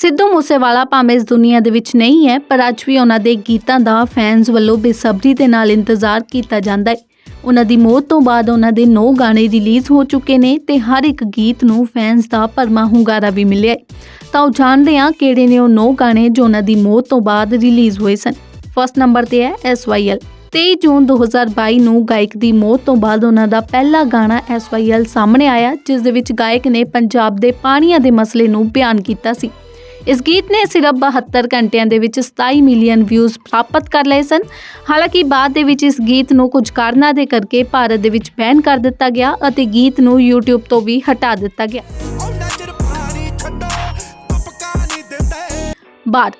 ਸਿੱਧੂ ਮੂਸੇਵਾਲਾ ਭਾਵੇਂ ਇਸ ਦੁਨੀਆ ਦੇ ਵਿੱਚ ਨਹੀਂ ਹੈ, ਪਰ ਅੱਜ ਵੀ ਉਹਨਾਂ ਦੇ ਗੀਤਾਂ ਦਾ ਫੈਨਸ ਵੱਲੋਂ ਬੇਸਬਰੀ ਦੇ ਨਾਲ ਇੰਤਜ਼ਾਰ ਕੀਤਾ ਜਾਂਦਾ ਹੈ। ਉਹਨਾਂ ਦੀ ਮੌਤ ਤੋਂ ਬਾਅਦ ਉਹਨਾਂ ਦੇ 9 ਗਾਣੇ ਰਿਲੀਜ਼ ਹੋ ਚੁੱਕੇ ਨੇ ਤੇ ਹਰ ਇੱਕ ਗੀਤ ਨੂੰ ਫੈਨਸ ਦਾ ਭਰਮਾ ਹੁੰਗਾਰਾ ਵੀ ਮਿਲਿਆ ਹੈ। ਤਾਂ ਉਹ ਜਾਣਦੇ ਹਾਂ ਕਿਹੜੇ ਨੇ ਉਹ 9 ਗਾਣੇ ਜੋ ਉਹਨਾਂ ਦੀ ਮੌਤ ਤੋਂ ਬਾਅਦ ਰਿਲੀਜ਼ ਹੋਏ ਸਨ। ਫਸਟ ਨੰਬਰ ਤੇ ਹੈ SYL 23 ਜੂਨ 2022 ਨੂੰ ਗਾਇਕ ਦੀ ਮੌਤ ਤੋਂ ਬਾਅਦ ਉਹਨਾਂ ਦਾ ਪਹਿਲਾ ਗਾਣਾ SYL ਸਾਹਮਣੇ ਆਇਆ, ਜਿਸ ਦੇ ਵਿੱਚ ਗਾਇਕ ਨੇ ਪੰਜਾਬ ਦੇ ਪਾਣੀਆਂ ਦੇ ਮਸਲੇ ਨੂੰ ਬਿਆਨ ਕੀਤਾ ਸੀ। ਇਸ ਗੀਤ ਨੇ ਸਿਰਫ 72 ਘੰਟਿਆਂ ਦੇ ਵਿੱਚ 27 ਮਿਲੀਅਨ ਵਿਊਜ਼ ਪ੍ਰਾਪਤ ਕਰ ਲਏ ਸਨ। ਹਾਲਾਂਕਿ ਬਾਅਦ ਦੇ ਵਿੱਚ ਇਸ ਗੀਤ ਨੂੰ ਕੁਝ ਕਾਰਨਾਂ ਦੇ ਕਰਕੇ ਭਾਰਤ ਦੇ ਵਿੱਚ ਬੈਨ ਕਰ ਦਿੱਤਾ ਗਿਆ ਅਤੇ ਗੀਤ ਨੂੰ YouTube ਤੋਂ ਵੀ ਹਟਾ ਦਿੱਤਾ ਗਿਆ। ਬਾਰ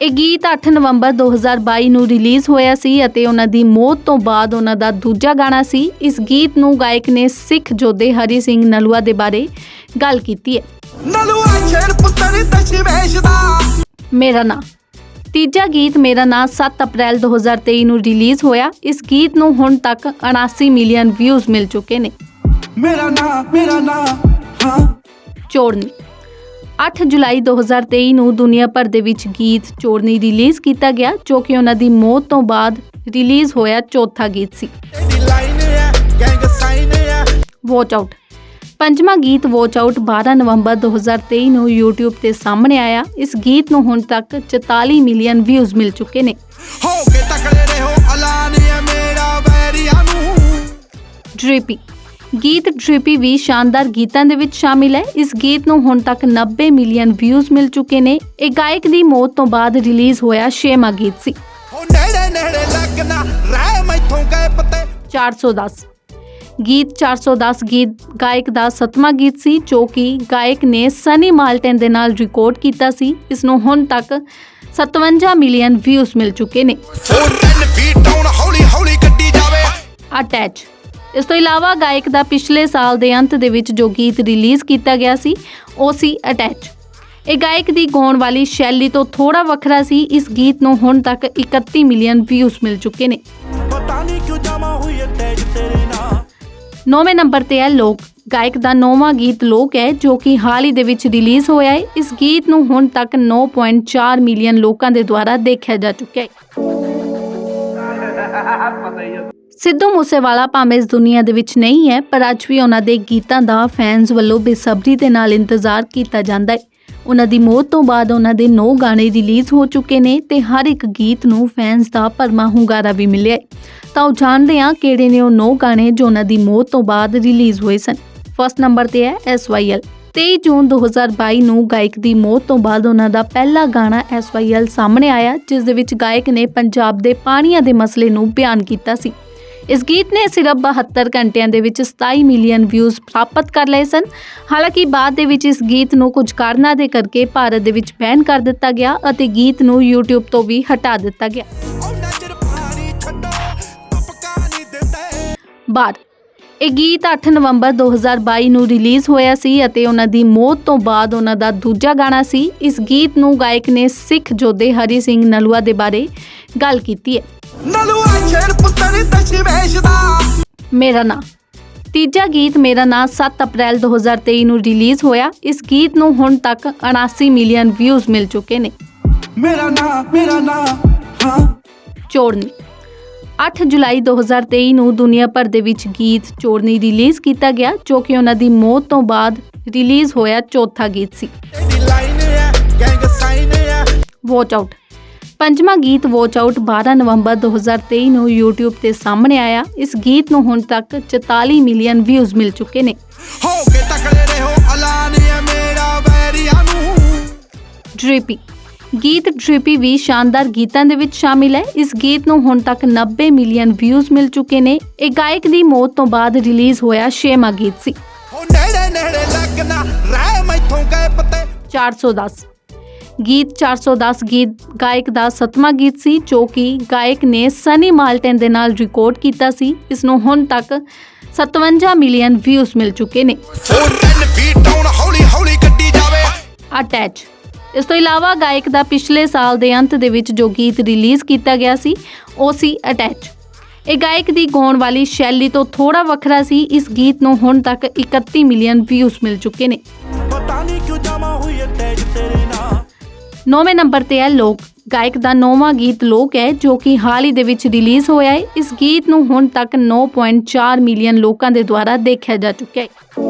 ਇਹ ਗੀਤ 8 ਨਵੰਬਰ 2022 ਨੂੰ ਰਿਲੀਜ਼ ਹੋਇਆ ਸੀ ਅਤੇ ਉਹਨਾਂ ਦੀ ਮੌਤ ਤੋਂ ਬਾਅਦ ਉਹਨਾਂ ਦਾ ਦੂਜਾ ਗਾਣਾ ਸੀ। ਇਸ ਗੀਤ ਨੂੰ ਗਾਇਕ ਨੇ ਸਿੱਖ ਜੋਧੇ ਹਰੀ ਸਿੰਘ ਨਲੂਆ ਦੇ ਬਾਰੇ ਗੱਲ ਕੀਤੀ ਹੈ। ਨਲੂਆ ਸ਼ੇਰ ਪੁੱਤਰ ਦਸ਼ਵੇਸ਼ ਦਾ। ਮੇਰਾ ਨਾਂ। ਤੀਜਾ ਗੀਤ ਮੇਰਾ ਨਾਂ 7 ਅਪ੍ਰੈਲ 2023 ਨੂੰ ਰਿਲੀਜ਼ ਹੋਇਆ। ਇਸ ਗੀਤ ਨੂੰ ਹੁਣ ਤੱਕ 79 ਮਿਲੀਅਨ ਵਿਊਜ਼ ਮਿਲ ਚੁੱਕੇ ਨੇ। ਮੇਰਾ ਨਾਂ ਮੇਰਾ ਨਾਂ ਹਾਂ। ਚੋੜਨੀ। 8 ਜੁਲਾਈ 2023 ਨੂੰ ਦੁਨੀਆ ਭਰ ਦੇ ਵਿੱਚ ਗੀਤ ਚੋੜਨੀ ਰਿਲੀਜ਼ ਕੀਤਾ ਗਿਆ ਜੋ ਕਿ ਉਹਨਾਂ ਦੀ ਮੌਤ ਤੋਂ ਬਾਅਦ ਰਿਲੀਜ਼ ਹੋਇਆ ਚੌਥਾ ਗੀਤ ਸੀ। ਵਾਚ ਆਊਟ ਪੰਜਵਾਂ ਗੀਤ ਵਾਚ ਆਊਟ 12 ਨਵੰਬਰ 2023 ਨੂੰ YouTube ਤੇ ਸਾਹਮਣੇ ਆਇਆ। ਇਸ ਗੀਤ ਨੂੰ ਹੁਣ ਤੱਕ 44 ਮਿਲੀਅਨ ਵਿਊਜ਼ ਮਿਲ ਚੁੱਕੇ ਨੇ। ਹੋ ਕੇ ਤਕੜੇ ਰਹੋ ਐਲਾਨ ਹੈ ਮੇਰਾ ਵੈਰੀਆਂ ਨੂੰ। ਡ੍ਰਿਪੀ। ਗੀਤ ਡ੍ਰਿਪੀ ਵੀ ਸ਼ਾਨਦਾਰ ਗੀਤਾਂ ਦੇ ਵਿੱਚ ਸ਼ਾਮਿਲ ਹੈ। ਇਸ ਗੀਤ ਨੂੰ ਹੁਣ ਤੱਕ 90 ਮਿਲੀਅਨ ਵਿਊਜ਼ ਮਿਲ ਚੁੱਕੇ ਨੇ। ਇਹ ਗਾਇਕ ਦੀ ਮੌਤ ਤੋਂ ਬਾਅਦ ਰਿਲੀਜ਼ ਹੋਇਆ ਛੇਵਾਂ ਗੀਤ ਸੀ। ਹੋ ਨੇੜੇ ਨੇੜੇ ਲੱਗਣਾ ਰਹਿ ਮੈਥੋਂ ਗਏ ਪਤੇ। 410 ਗੀਤ 410 ਗੀਤ ਗਾਇਕ ਦਾ ਸੱਤਵਾਂ ਗੀਤ ਸੀ ਜੋ ਕਿ ਗਾਇਕ ਨੇ ਸਨੀ ਮਾਲਟਨ ਦੇ ਨਾਲ ਰਿਕਾਰਡ ਕੀਤਾ ਸੀ। ਇਸ ਨੂੰ ਹੁਣ ਤੱਕ 57 ਮਿਲੀਅਨ ਵਿਊਜ਼ ਮਿਲ ਚੁੱਕੇ ਨੇ। ਹੋ 10 ਫੀਟ ਡਾਊਨ ਹੌਲੀ ਹੌਲੀ ਗੱਡੀ ਜਾਵੇ। ਅਟੈਚ ਇਸ ਤੋਂ ਇਲਾਵਾ ਗਾਇਕ ਦਾ ਪਿਛਲੇ ਸਾਲ ਦੇ ਅੰਤ ਦੇ ਵਿੱਚ ਜੋ ਗੀਤ ਰਿਲੀਜ਼ ਕੀਤਾ ਗਿਆ ਸੀ ਉਹ ਸੀ ਅਟੈਚ ਇਹ ਗਾਇਕ ਦੀ ਗਾਉਣ ਵਾਲੀ ਸ਼ੈਲੀ ਤੋਂ ਥੋੜਾ ਵੱਖਰਾ ਸੀ। ਇਸ ਗੀਤ ਨੂੰ ਹੁਣ ਤੱਕ 31 ਮਿਲੀਅਨ ਵਿਊਜ਼ ਮਿਲ ਚੁੱਕੇ ਨੇ। ਪਤਾ ਨਹੀਂ ਕਿਉਂ ਜਮਾ 9ਵੇਂ ਨੰਬਰ ਤੇ ਹੈ ਲੋਕ। ਗਾਇਕ ਦਾ ਨੌਵਾਂ ਗੀਤ ਲੋਕ ਹੈ, ਜੋ ਕਿ ਹਾਲ ਹੀ ਦੇ ਵਿੱਚ ਰਿਲੀਜ਼ ਹੋਇਆ ਹੈ। ਇਸ ਗੀਤ ਨੂੰ ਹੁਣ ਤੱਕ 9.4 ਮਿਲੀਅਨ ਲੋਕਾਂ ਦੇ ਦੁਆਰਾ ਦੇਖਿਆ ਜਾ ਚੁੱਕਿਆ ਹੈ। ਸਿੱਧੂ ਮੂਸੇਵਾਲਾ ਭਾਵੇਂ ਇਸ ਦੁਨੀਆ ਦੇ ਵਿੱਚ ਨਹੀਂ ਹੈ, ਪਰ ਅੱਜ ਵੀ ਉਹਨਾਂ ਦੇ ਗੀਤਾਂ ਦਾ ਫੈਨਸ ਵੱਲੋਂ ਬੇਸਬਰੀ ਦੇ ਨਾਲ ਇੰਤਜ਼ਾਰ ਕੀਤਾ ਜਾਂਦਾ ਹੈ। ਉਹਨਾਂ ਦੀ ਮੌਤ ਤੋਂ ਬਾਅਦ ਉਹਨਾਂ ਦੇ 9 ਗਾਣੇ ਰਿਲੀਜ਼ ਹੋ ਚੁੱਕੇ ਨੇ ਤੇ ਹਰ ਇੱਕ ਗੀਤ ਨੂੰ ਫੈਨਸ ਦਾ ਭਰਮਾ ਹੁੰਗਾਰਾ ਵੀ ਮਿਲਿਆ ਤਾਂ ਉਹ ਜਾਣਦੇ ਹਾਂ ਕਿਹੜੇ ਨੇ ਉਹ 9 ਗਾਣੇ ਜੋ ਉਹਨਾਂ ਦੀ ਮੌਤ ਤੋਂ ਬਾਅਦ ਰਿਲੀਜ਼ ਹੋਏ ਸਨ। ਫਸਟ ਨੰਬਰ ਤੇ ਹੈ SYL 23 ਜੂਨ 2022 ਨੂੰ ਗਾਇਕ ਦੀ ਮੌਤ ਤੋਂ ਬਾਅਦ ਉਹਨਾਂ ਦਾ ਪਹਿਲਾ ਗਾਣਾ SYL ਸਾਹਮਣੇ ਆਇਆ, ਜਿਸ ਦੇ ਵਿੱਚ ਗਾਇਕ ਨੇ ਪੰਜਾਬ ਦੇ ਪਾਣੀਆਂ ਦੇ ਮਸਲੇ ਨੂੰ ਬਿਆਨ ਕੀਤਾ ਸੀ। ਇਸ ਗੀਤ ਨੇ ਸਿਰਫ 72 ਘੰਟਿਆਂ ਦੇ ਵਿੱਚ 27 ਮਿਲੀਅਨ ਵਿਊਜ਼ ਪ੍ਰਾਪਤ ਕਰ ਲਏ ਸਨ। ਹਾਲਾਂਕਿ ਬਾਅਦ ਦੇ ਵਿੱਚ ਇਸ ਗੀਤ ਨੂੰ ਕੁਝ ਕਾਰਨਾਂ ਦੇ ਕਰਕੇ ਭਾਰਤ ਦੇ ਵਿੱਚ ਬੈਨ ਕਰ ਦਿੱਤਾ ਗਿਆ ਅਤੇ ਗੀਤ ਨੂੰ YouTube ਤੋਂ ਵੀ ਹਟਾ ਦਿੱਤਾ ਗਿਆ। ਬਾਰ ਇਹ ਗੀਤ 8 ਨਵੰਬਰ 2022 ਨੂੰ ਰਿਲੀਜ਼ ਹੋਇਆ ਸੀ ਅਤੇ ਉਹਨਾਂ ਦੀ ਮੌਤ ਤੋਂ ਬਾਅਦ ਉਹਨਾਂ ਦਾ ਦੂਜਾ ਗਾਣਾ ਸੀ। ਇਸ ਗੀਤ ਨੂੰ ਗਾਇਕ ਨੇ ਸਿੱਖ ਜੋਧੇ ਹਰੀ ਸਿੰਘ ਨਲੂਆ ਦੇ ਬਾਰੇ ਗੱਲ ਕੀਤੀ ਹੈ। ਨਲੂਆ ਸ਼ੇਰ ਪੁੱਤਰ ਦਸ਼ਵੇਸ਼ ਦਾ ਮੇਰਾ ਨਾਂ। ਤੀਜਾ ਗੀਤ ਮੇਰਾ ਨਾਂ 7 ਅਪ੍ਰੈਲ 2023 ਨੂੰ ਰਿਲੀਜ਼ ਹੋਇਆ। ਇਸ ਗੀਤ ਨੂੰ ਹੁਣ ਤੱਕ 79 ਮਿਲੀਅਨ ਵਿਊਜ਼ ਮਿਲ ਚੁੱਕੇ ਨੇ। ਮੇਰਾ ਨਾਂ ਮੇਰਾ ਨਾਂ ਹਾਂ। ਚੋੜਨੀ 8 ਜੁਲਾਈ 2023 ਨੂੰ ਦੁਨੀਆ ਭਰ ਦੇ ਵਿੱਚ ਗੀਤ ਚੋੜਨੀ ਰਿਲੀਜ਼ ਕੀਤਾ ਗਿਆ ਜੋ ਕਿ ਉਹਨਾਂ ਦੀ ਮੌਤ ਤੋਂ ਬਾਅਦ ਰਿਲੀਜ਼ ਹੋਇਆ ਚੌਥਾ ਗੀਤ ਸੀ। ਵਾਚ ਆਊਟ ਪੰਜਵਾਂ ਗੀਤ ਵਾਚ ਆਊਟ 12 ਨਵੰਬਰ 2023 ਨੂੰ YouTube ਤੇ ਸਾਹਮਣੇ ਆਇਆ। ਇਸ ਗੀਤ ਨੂੰ ਹੁਣ ਤੱਕ 44 ਮਿਲੀਅਨ ਵਿਊਜ਼ ਮਿਲ ਚੁੱਕੇ ਨੇ। ਹੋ ਕੇ ਤਕੜੇ ਰਹੋ ਐਲਾਨ ਹੈ ਮੇਰਾ ਵੈਰੀਆਂ ਨੂੰ। ਡ੍ਰਿਪੀ ਗੀਤ ਡ੍ਰਿਪੀ ਵੀ ਸ਼ਾਨਦਾਰ ਗੀਤਾਂ ਦੇ ਵਿੱਚ ਸ਼ਾਮਿਲ ਹੈ। ਇਸ ਗੀਤ ਨੂੰ ਹੁਣ ਤੱਕ 90 ਮਿਲੀਅਨ ਵਿਊਜ਼ ਮਿਲ ਚੁੱਕੇ ਨੇ। ਇਹ ਗਾਇਕ ਦੀ ਮੌਤ ਤੋਂ ਬਾਅਦ ਰਿਲੀਜ਼ ਹੋਇਆ ਛੇਵਾਂ ਗੀਤ ਸੀ। ਹੋ ਨੇੜੇ ਨੇੜੇ ਲੱਗਣਾ ਰਹਿ ਮੈਥੋਂ ਗਏ ਪਤੇ। 410 ਗੀਤ 410 ਗੀਤ ਗਾਇਕ ਦਾ 7ਵਾਂ ਗੀਤ ਸੀ ਜੋ ਕਿ ਗਾਇਕ ਨੇ ਸਨੀ ਮਾਲਟਨ ਦੇ ਨਾਲ ਰਿਕਾਰਡ ਕੀਤਾ ਸੀ। ਇਸ ਨੂੰ ਹੁਣ ਤੱਕ 57 ਮਿਲੀਅਨ ਵਿਊਜ਼ ਮਿਲ ਚੁੱਕੇ ਨੇ। ਅਟੈਚ ਇਸ ਤੋਂ ਇਲਾਵਾ ਗਾਇਕ ਦਾ ਪਿਛਲੇ ਸਾਲ ਦੇ ਅੰਤ ਦੇ ਵਿੱਚ ਜੋ ਗੀਤ ਰਿਲੀਜ਼ ਕੀਤਾ ਗਿਆ ਸੀ ਉਹ ਸੀ ਅਟੈਚ ਇਹ ਗਾਇਕ ਦੀ ਗਾਉਣ ਵਾਲੀ ਸ਼ੈਲੀ ਤੋਂ ਥੋੜਾ ਵੱਖਰਾ ਸੀ। ਇਸ ਗੀਤ ਨੂੰ ਹੁਣ ਤੱਕ 31 ਮਿਲੀਅਨ ਵਿਊਜ਼ ਮਿਲ ਚੁੱਕੇ ਨੇ। 9ਵੇਂ ਨੰਬਰ ਤੇ ਹੈ ਲੋਕ। ਗਾਇਕ ਦਾ ਨੌਵਾਂ ਗੀਤ ਲੋਕ ਹੈ, ਜੋ ਕਿ ਹਾਲ ਹੀ ਦੇ ਵਿੱਚ ਰਿਲੀਜ਼ ਹੋਇਆ ਹੈ। ਇਸ ਗੀਤ ਨੂੰ ਹੁਣ ਤੱਕ 9.4 ਮਿਲੀਅਨ ਲੋਕਾਂ ਦੇ ਦੁਆਰਾ ਦੇਖਿਆ ਜਾ ਚੁੱਕਿਆ ਹੈ।